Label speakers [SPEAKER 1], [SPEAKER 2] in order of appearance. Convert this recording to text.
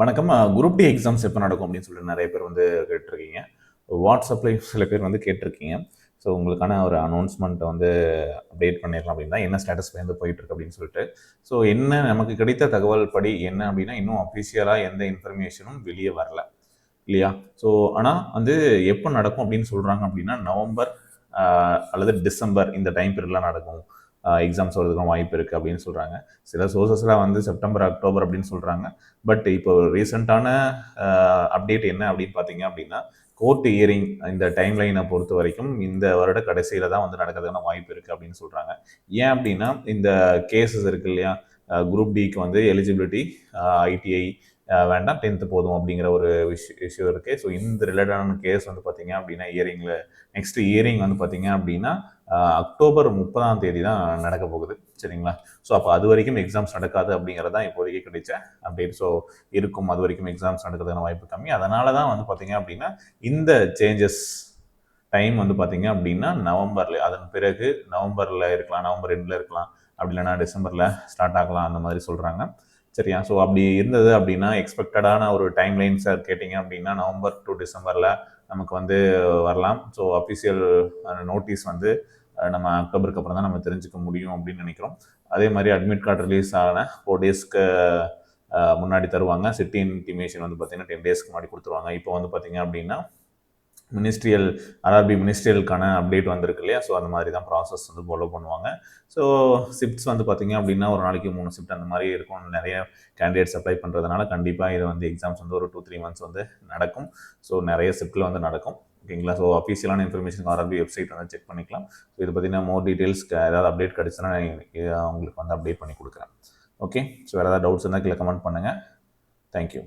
[SPEAKER 1] வணக்கம். Group D exams எப்போ நடக்கும் அப்படின்னு சொல்லிட்டு நிறைய பேர் வந்து கேட்டிருக்கீங்க. வாட்ஸ்அப்பில் சில பேர் வந்து கேட்டிருக்கீங்க. ஸோ உங்களுக்கான ஒரு அனௌன்ஸ்மெண்ட்டை வந்து அப்டேட் பண்ணிடலாம் அப்படின்னா என்ன ஸ்டேட்டஸ் வந்து போயிட்டுருக்கு அப்படின்னு சொல்லிட்டு. ஸோ என்ன நமக்கு கிடைத்த தகவல் படி என்ன அப்படின்னா இன்னும் அஃபிஷியலாக எந்த இன்ஃபர்மேஷனும் வெளியே வரல. இல்லையா? ஸோ ஆனால் வந்து எப்போ நடக்கும் அப்படின்னு சொல்கிறாங்க அப்படின்னா நவம்பர் அல்லது டிசம்பர் இந்த டைம் பீரியட்லாம் நடக்கும். எக்ஸாம்ஸ் வரதுக்கும் வாய்ப்பு இருக்குது அப்படின்னு சொல்கிறாங்க சில சோர்சஸில் வந்து செப்டம்பர் அக்டோபர் அப்படின்னு சொல்கிறாங்க பட் இப்போ ரீசெண்டான அப்டேட் என்ன அப்படின்னு பார்த்தீங்க அப்படின்னா கோர்ட் இயரிங் இந்த டைம் லைனை பொறுத்த வரைக்கும் இந்த வருட கடைசியில் தான் வந்து நடக்கிறதுக்கான வாய்ப்பு இருக்குது அப்படின்னு சொல்கிறாங்க ஏன் அப்படின்னா இந்த கேசஸ் இருக்கு இல்லையா? குரூப் டிக்கு வந்து எலிஜிபிலிட்டி ஐடிஐ வேண்டாம் டென்த்து போதும் அப்படிங்கிற ஒரு விஷ் இஷ்யூ இருக்குது ஸோ இந்த ரிலேட்டடான கேஸ் வந்து பார்த்திங்க அப்படின்னா இயரிங்கில் நெக்ஸ்ட் இயரிங் வந்து பார்த்திங்க அப்படின்னா அக்டோபர் முப்பதாம் தேதி தான் நடக்க போகுது. சரிங்களா? ஸோ அப்போ அது வரைக்கும் எக்ஸாம்ஸ் நடக்காது அப்படிங்கிறது தான் இப்போதைக்கு கிடைச்ச அப்டேட் ஸோ இருக்கும் அது வரைக்கும் எக்ஸாம்ஸ் நடக்கிறதுக்கான வாய்ப்பு கம்மி. அதனால தான் வந்து பார்த்திங்க அப்படின்னா இந்த சேஞ்சஸ் டைம் வந்து பார்த்திங்க அப்படின்னா நவம்பரில் அதன் பிறகு நவம்பரில் இருக்கலாம் நவம்பர் ரெண்டில் இருக்கலாம். அப்படி இல்லைன்னா டிசம்பரில் ஸ்டார்ட் ஆகலாம் அந்த மாதிரி சொல்கிறாங்க சரியா? ஸோ அப்படி இருந்தது அப்படின்னா எக்ஸ்பெக்டடான ஒரு டைம் லைன் சார் கேட்டிங்க அப்படின்னா நவம்பர் டு டிசம்பரில் நமக்கு வந்து வரலாம். ஸோ அஃபிஷியல் நோட்டீஸ் வந்து நம்ம அக்டோபருக்கு அப்புறம் தான் நம்ம தெரிஞ்சுக்க முடியும் அப்படின்னு நினைக்கிறோம். அதே மாதிரி அட்மிட் கார்டு ரிலீஸ் ஆன ஃபோர் டேஸ்க்கு முன்னாடி தருவாங்க. சிட்டி இன்டிமேஷன் வந்து பார்த்தீங்கன்னா டென் டேஸ்க்கு முன்னாடி கொடுத்துருவாங்க. இப்போ வந்து பார்த்தீங்க அப்படின்னா மினிஸ்ட்ரியல் ஆர்ஆர்பி மினிஸ்ட்ரியலுக்கான அப்டேட் வந்திருக்கு இல்லையா? ஸோ அந்த மாதிரி தான் ப்ராசஸ் வந்து ஃபாலோ பண்ணுவாங்க. ஸோ ஷிஃப்ட்ஸ் வந்து பார்த்தீங்க அப்படின்னா ஒரு நாளைக்கு மூணு ஷிஃப்ட் அந்த மாதிரி இருக்கும். நிறைய கேண்டிடேட்ஸ் அப்ளை பண்ணுறதுனால கண்டிப்பாக இது வந்து எக்ஸாம்ஸ் வந்து ஒரு டூ த்ரீ மந்த்ஸ் வந்து நடக்கும். ஸோ நிறைய ஷிஃப்ட்டில் வந்து நடக்கும். ஓகேங்களா ஸோ அஃபீஷியலான இன்ஃபர்மேஷன் ஆர்ஆர்பி வெப்சைட் வந்து செக் பண்ணிக்கலாம். ஸோ இது பார்த்தீங்கன்னா மோர் டீட்டெயில்ஸ் ஏதாவது அப்டேட் கிடச்சுன்னா நான் உங்களுக்கு வந்து அப்டேட் பண்ணி கொடுக்குறேன். ஓகே ஸோ வேறு ஏதாவது டவுட்ஸ் இருந்தால் கீழே கமெண்ட் பண்ணுங்கள் தேங்க்யூ